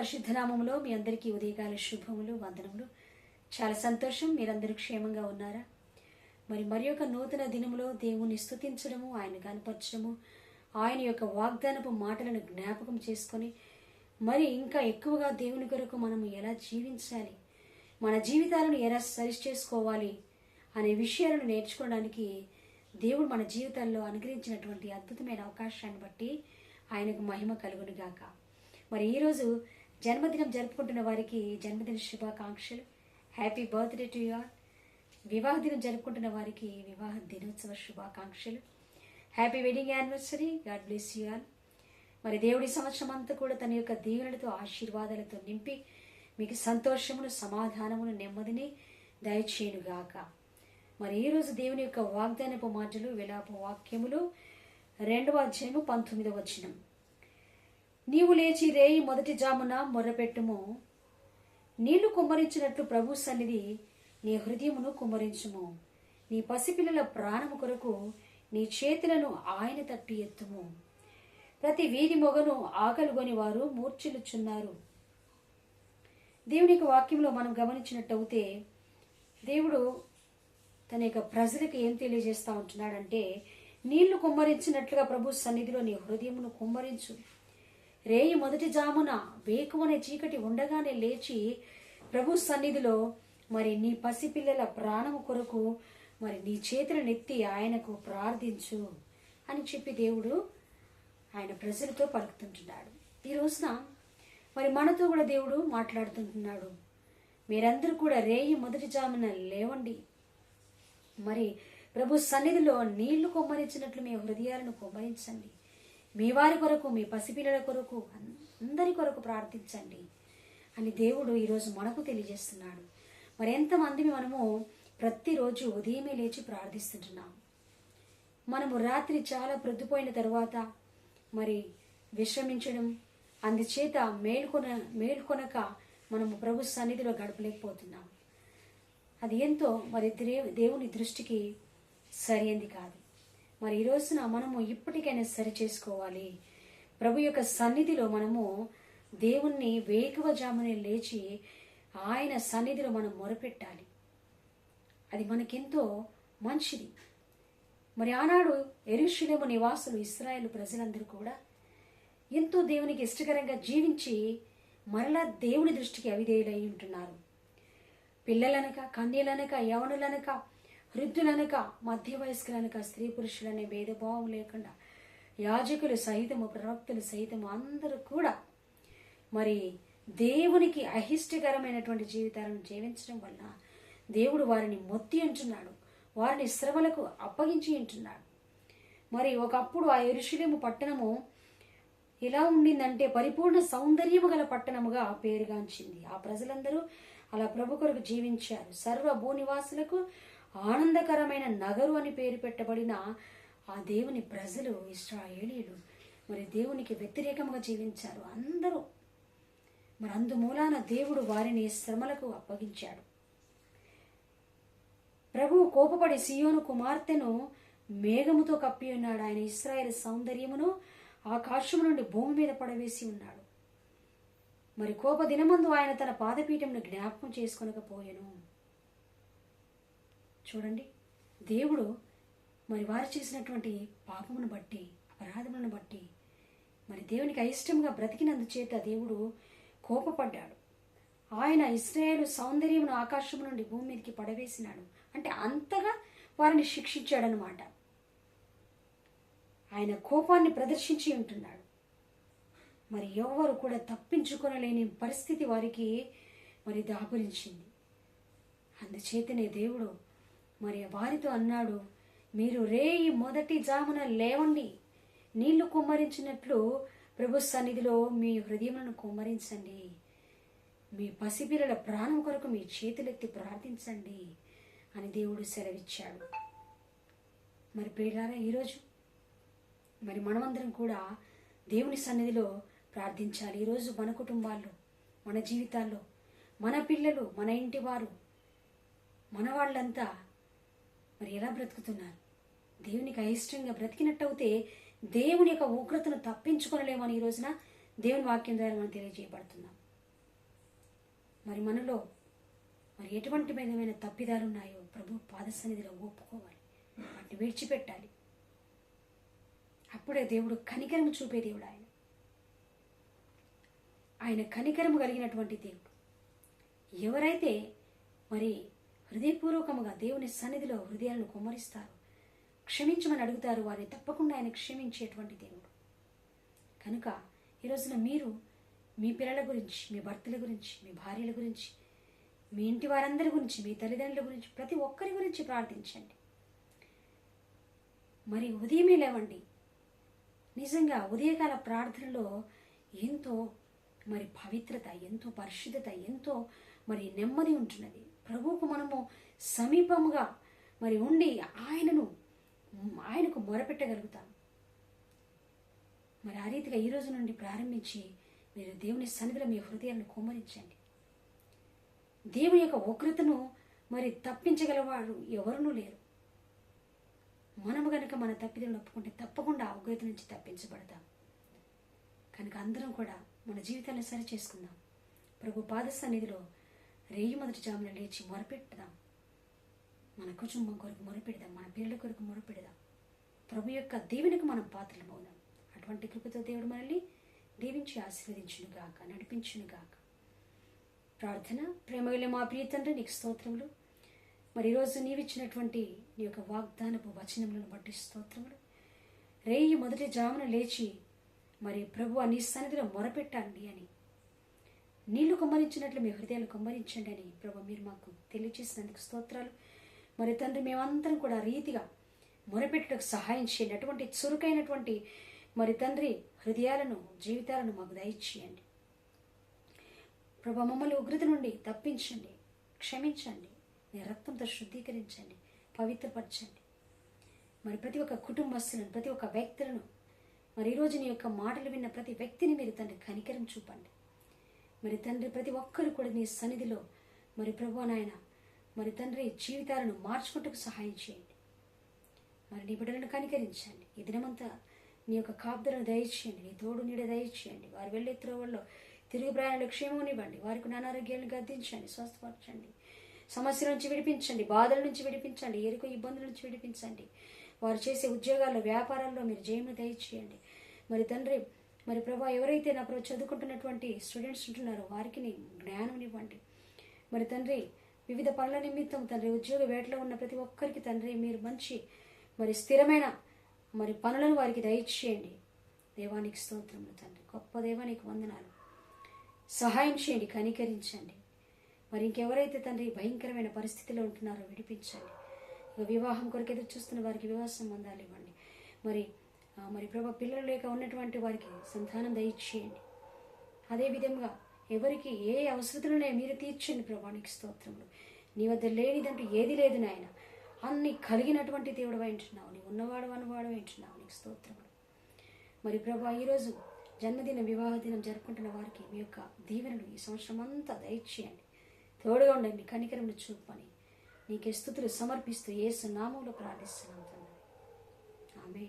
పరిశుద్ధనామంలో మీ అందరికీ ఉదయకాల శుభములు వందనములు. చాలా సంతోషం మీరందరూ క్షేమంగా ఉన్నారా? మరి మరి యొక్క నూతన దినములో దేవుని స్థుతించడము ఆయన కనపరచడము ఆయన యొక్క వాగ్దానపు మాటలను జ్ఞాపకం చేసుకొని మరి ఇంకా ఎక్కువగా దేవుని కొరకు మనం ఎలా జీవించాలి? మన జీవితాలను ఎలా సరి చేసుకోవాలి? అనే విషయాలను నేర్చుకోవడానికి దేవుడు మన జీవితాల్లో అనుగ్రహించినటువంటి అద్భుతమైన అవకాశాన్ని బట్టి ఆయనకు మహిమ కలుగును గాక మరి ఈరోజు జన్మదినం జరుపుకుంటున్న వారికి జన్మదిన శుభాకాంక్షలు. Happy birthday to you all వివాహ దినం జరుపుకుంటున్న వారికి వివాహ దినోత్సవ శుభాకాంక్షలు. Happy wedding anniversary God bless you all మరి దేవుడి సంవత్సరం అంతా కూడా తన యొక్క దీవెనలతో ఆశీర్వాదాలతో నింపి మీకు సంతోషమును సమాధానమును నెమ్మదిని దయచేయునుగాక. మరి ఈరోజు దేవుని యొక్క వాగ్దానపు మాటలు విలాప వాక్యములు రెండవ అధ్యాయము పంతొమ్మిదవ వచనం. నీవు లేచి రేయి మొదటి జామున మొర్రపెట్టుము. నీళ్ళు కుమ్మరించినట్లు ప్రభు సన్నిధి నీ హృదయమును కుమ్మరించుము. నీ పసిపిల్లల ప్రాణము కొరకు నీ చేతులను ఆయన తట్టి ఎత్తుము. ప్రతి వీధి మొగను ఆకలిగొని వారు మూర్ఛిల్లుచున్నారు. దేవునికి వాక్యంలో మనం గమనించినట్టయితే దేవుడు తన యొక్క ప్రజలకు ఏం తెలియజేస్తా ఉంటున్నాడంటే నీళ్ళు కుమ్మరించినట్లుగా ప్రభు సన్నిధిలో నీ హృదయమును కుమ్మరించు. రేయి మొదటి జామున వేకువనే చీకటి ఉండగానే లేచి ప్రభు సన్నిధిలో మరి నీ పసిపిల్లల ప్రాణము కొరకు మరి నీ చేతులను నెత్తి ఆయనకు ప్రార్థించు అని చెప్పి దేవుడు ఆయన ప్రజలతో పలుకుతుంటున్నాడు. ఈ రోజున మరి మనతో కూడా దేవుడు మాట్లాడుతుంటున్నాడు. మీరందరూ కూడా రేయి మొదటి జామున లేవండి. మరి ప్రభు సన్నిధిలో నీళ్ళు కొమ్మరించినట్లు మీ హృదయాలను కొమ్మరించండి. మీ వారి కొరకు మీ పసిపిల్లల కొరకు అందరి కొరకు ప్రార్థించండి అని దేవుడు ఈరోజు మనకు తెలియజేస్తున్నాడు. మరి ఎంతమందిని మనము ప్రతిరోజు ఉదయమే లేచి ప్రార్థిస్తుంటున్నాం? మనము రాత్రి చాలా ప్రొద్దుపోయిన తర్వాత మరి విశ్రమించడం అందుచేత మేల్కొన మేల్కొనక మనము ప్రభు సన్నిధిలో గడపలేకపోతున్నాం. అది ఎంతో మరి దే- దేవుని దృష్టికి సరైనది కాదు. మరి ఈ రోజున మనము ఇప్పటికైనా సరి చేసుకోవాలి. ప్రభు యొక్క సన్నిధిలో మనము దేవుణ్ణి వేకువజామునే లేచి ఆయన సన్నిధిలో మనం మొరపెట్టాలి. అది మనకెంతో మంచిది. మరి ఆనాడు ఎరుషులేము నివాసులు ఇస్రాయేల్ ప్రజలందరూ కూడా ఎంతో దేవునికి ఇష్టకరంగా జీవించి మరలా దేవుని దృష్టికి అవిధేయులై ఉంటున్నారు. పిల్లలనక కన్యలనక యవనులనక వృద్ధులనక మధ్య వయస్కులనక స్త్రీ పురుషులనే భేదభావం లేకుండా యాజకులు సహితము ప్రవక్తలు సహితము అందరూ కూడా మరి దేవునికి అహిష్టకరమైనటువంటి జీవితాలను జీవించడం వలన దేవుడు వారిని మొత్తి అంటున్నాడు. వారిని శ్రమలకు అప్పగించి ఉంటున్నాడు మరి ఒకప్పుడు ఆ ఎరుషులేము పట్టణము ఎలా ఉండిందంటే పరిపూర్ణ సౌందర్యము గల పట్టణముగా పేరుగాంచింది. ఆ ప్రజలందరూ అలా ప్రభు కొరకు జీవించారు. సర్వ భూనివాసులకు ఆనందకరమైన నగరు అని పేరు పెట్టబడిన ఆ దేవుని ప్రజలు ఇస్రాయేలీలు. మరి దేవునికి వ్యతిరేకంగా జీవించారు అందరూ. మరి అందుమూలాన దేవుడు వారిని శ్రమలకు అప్పగించాడు. ప్రభువు కోపపడి సియోను కుమార్తెను మేఘముతో కప్పి ఉన్నాడు. ఆయన ఇస్రాయేల్ సౌందర్యమును ఆకాశము నుండి భూమి మీద పడవేసి ఉన్నాడు. మరి కోప దినమందు ఆయన తన పాదపీఠంను జ్ఞాపకం చేసుకొనకపోయాను. చూడండి. దేవుడు మరి వారు చేసినటువంటి పాపమును బట్టి అపరాధములను బట్టి మరి దేవునికి అయిష్టంగా బ్రతికినందుచేత దేవుడు కోపపడ్డాడు. ఆయన ఇస్రాయేల్ సౌందర్యమును ఆకాశము నుండి భూమి మీదకి పడవేసినాడు. అంటే అంతగా వారిని శిక్షించాడనమాట ఆయన కోపాన్ని ప్రదర్శించి ఉంటున్నాడు. మరి ఎవరు కూడా తప్పించుకొనలేని పరిస్థితి వారికి మరి దాపురించింది. అందుచేతనే దేవుడు మరి వారితో అన్నాడు మీరు రేయి మొదటి జామున లేవండి. నీళ్ళు కుమ్మరించినట్లు ప్రభు సన్నిధిలో మీ హృదయములను కుమ్మరించండి. మీ పసిపిల్లల ప్రాణం కొరకు మీ చేతులెత్తి ప్రార్థించండి అని దేవుడు సెలవిచ్చాడు. మరి ప్రియులారా ఈరోజు మరి మనమందరం కూడా దేవుని సన్నిధిలో ప్రార్థించాలి. ఈరోజు మన కుటుంబాల్లో మన జీవితాల్లో మన పిల్లలు మన ఇంటి వారు మన వాళ్ళంతా మరి ఎలా బ్రతుకుతున్నారు? దేవునికి అయిష్టంగా బ్రతికినట్టయితే దేవుని యొక్క ఉగ్రతను తప్పించుకొనలేమని ఈ రోజున దేవుని వాక్యం ద్వారా మనం తెలియజేయబడుతున్నాం. మరి మనలో మరి ఎటువంటి విధమైన తప్పిదాలు ఉన్నాయో ప్రభు పాద సన్నిధిలో ఒప్పుకోవాలి. వాటిని విడిచిపెట్టాలి. అప్పుడే దేవుడు కనికరం చూపే దేవుడు ఆయన. ఆయన కనికరము కలిగినటువంటి దేవుడు. ఎవరైతే మరి హృదయపూర్వకముగా దేవుని సన్నిధిలో హృదయాలను కుమ్మరిస్తారు. క్షమించమని అడుగుతారు. వారిని తప్పకుండా ఆయన క్షమించేటువంటి దేవుడు. కనుక ఈ రోజున మీరు మీ పిల్లల గురించి మీ భర్తల గురించి మీ భార్యల గురించి మీ ఇంటి వారందరి గురించి మీ తల్లిదండ్రుల గురించి ప్రతి ఒక్కరి గురించి ప్రార్థించండి. మరి ఉదయమే లేవండి. నిజంగా ఉదయకాల ప్రార్థనలో ఎంతో మరి పవిత్రత ఎంతో పరిశుద్ధత ఎంతో మరి నెమ్మది ఉంటున్నది. ప్రభువుకు మనము సమీపముగా మరి ఉండి ఆయనను ఆయనకు మొరపెట్టగలుగుతాం. మరి ఆ రీతిగా ఈ రోజు నుండి ప్రారంభించి మీరు దేవుని సన్నిధిలో మీ హృదయాన్ని కుమరించండి దేవుని యొక్క ఉగ్రతను మరి తప్పించగలవాడు ఎవరునూ లేరు. మనము కనుక మన తప్పిదం ఒప్పుకుంటే తప్పకుండా ఆ ఉగ్రత నుంచి తప్పించబడతాం. కనుక అందరం కూడా మన జీవితాన్ని సరి చేసుకుందాం ప్రభు పాద సన్నిధిలో రేయి మొదటి జామున లేచి మొరపెట్టుదాం. మన కుటుంబం కొరకు మొరపెడదాం. మన పిల్లల కొరకు మొరపెడదాం. ప్రభు యొక్క దేవునికి మనం పాత్రలు పాత్రలమవుదాం. అటువంటి కృపతో దేవుడు మనల్ని దీవించి ఆశీర్వదించునుగాక నడిపించునుగాక. ప్రార్థన ప్రేమగల మా ప్రియ తండ్రి నీకు స్తోత్రములు. మరి ఈరోజు నీవిచ్చినటువంటి నీ యొక్క వాగ్దానపు వచనములను బట్టి స్తోత్రములు. రేయి మొదటి జామున లేచి మరి ప్రభు నీ సన్నిధిలో మొరపెట్టండి అని నీళ్ళు కుమ్మరించినట్లు మీ హృదయాలు కుమ్మరించండి అని ప్రభు మీరు మాకు తెలియజేసినందుకు స్తోత్రాలు. మరి తండ్రి మేమందరం కూడా రీతిగా మొరపెట్టుటకు సహాయం చేయండి. అటువంటి చురుకైనటువంటి మరి తండ్రి హృదయాలను జీవితాలను మాకు దయచేయండి. ప్రభా మమ్మల్ని ఉగ్రత నుండి తప్పించండి క్షమించండి మీ రక్తంతో శుద్ధీకరించండి పవిత్రపరచండి. మరి ప్రతి ఒక్క కుటుంబస్తులను ప్రతి ఒక్క వ్యక్తులను మరి ఈరోజు నీ యొక్క మాటలు విన్న ప్రతి వ్యక్తిని మీరు తండ్రి కనికరం చూపండి. మరి తండ్రి ప్రతి ఒక్కరు కూడా నీ సన్నిధిలో మరి ప్రభు నాయన మరి తండ్రి జీవితాలను మార్చుకుంటకు సహాయం చేయండి. మరి నీ బిడ్డలను కనికరించండి. ఈ దినమంతా నీ యొక్క కాపుదలను దయచేయండి. నీ తోడు నీడ దయచేయండి. వారు వెళ్ళే త్రోవల్లో తిరుగు ప్రయాణాలు క్షేమనివ్వండి వారికి అనారోగ్యాలను గద్దించండి. స్వస్థపరచండి. సమస్యల నుంచి విడిపించండి. బాధల నుంచి విడిపించండి. ఎరుకు ఇబ్బందుల నుంచి విడిపించండి. వారు చేసే ఉద్యోగాల్లో వ్యాపారాల్లో మీరు జయము దయచేయండి. మరి తండ్రి మరి ప్రభా ఎవరైతే నా ప్రభు చదువుకుంటున్నటువంటి స్టూడెంట్స్ ఉంటున్నారో వారికి నీ జ్ఞానం ఇవ్వండి. మరి తండ్రి వివిధ పనుల నిమిత్తం తండ్రి ఉద్యోగ వేటలో ఉన్న ప్రతి ఒక్కరికి తండ్రి మీరు మంచి మరి స్థిరమైన మరి పనులను వారికి దయచేయండి. దేవానికి స్తోత్రములు తండ్రి. గొప్ప దేవానికి వందనాలు. సహాయం చేయండి కనికరించండి. మరి ఇంకెవరైతే తండ్రి భయంకరమైన పరిస్థితిలో ఉంటున్నారో విడిపించండి. వివాహం కొరకు ఎదురు చూస్తున్న వారికి వివాహ సంబంధాలు ఇవ్వండి. మరి మరి ప్రభా పిల్లలు లేక ఉన్నటువంటి వారికి సంతానం దయచేయండి. అదేవిధంగా ఎవరికి ఏ అవసరతలునే మీరు తీర్చండి ప్రభానికి స్తోత్రములు. నీ వద్ద లేనిదంటూ ఏది లేదు నాయన. అన్ని కలిగినటువంటి దేవుడు వింటున్నావు నీ ఉన్నవాడు అనువాడు వింటున్నావు నీకు స్తోత్రములు. మరి ప్రభా ఈరోజు జన్మదిన వివాహ దినం జరుపుకుంటున్న వారికి మీ యొక్క దీవెనలు ఈ సంవత్సరం అంతా దయచేయండి. తోడుగా ఉండండి కనికరములు చూపని నీకే స్థుతులు సమర్పిస్తూ ఏసు నామంలో ప్రార్థిస్తున్నాం తండ్రి. ఆమె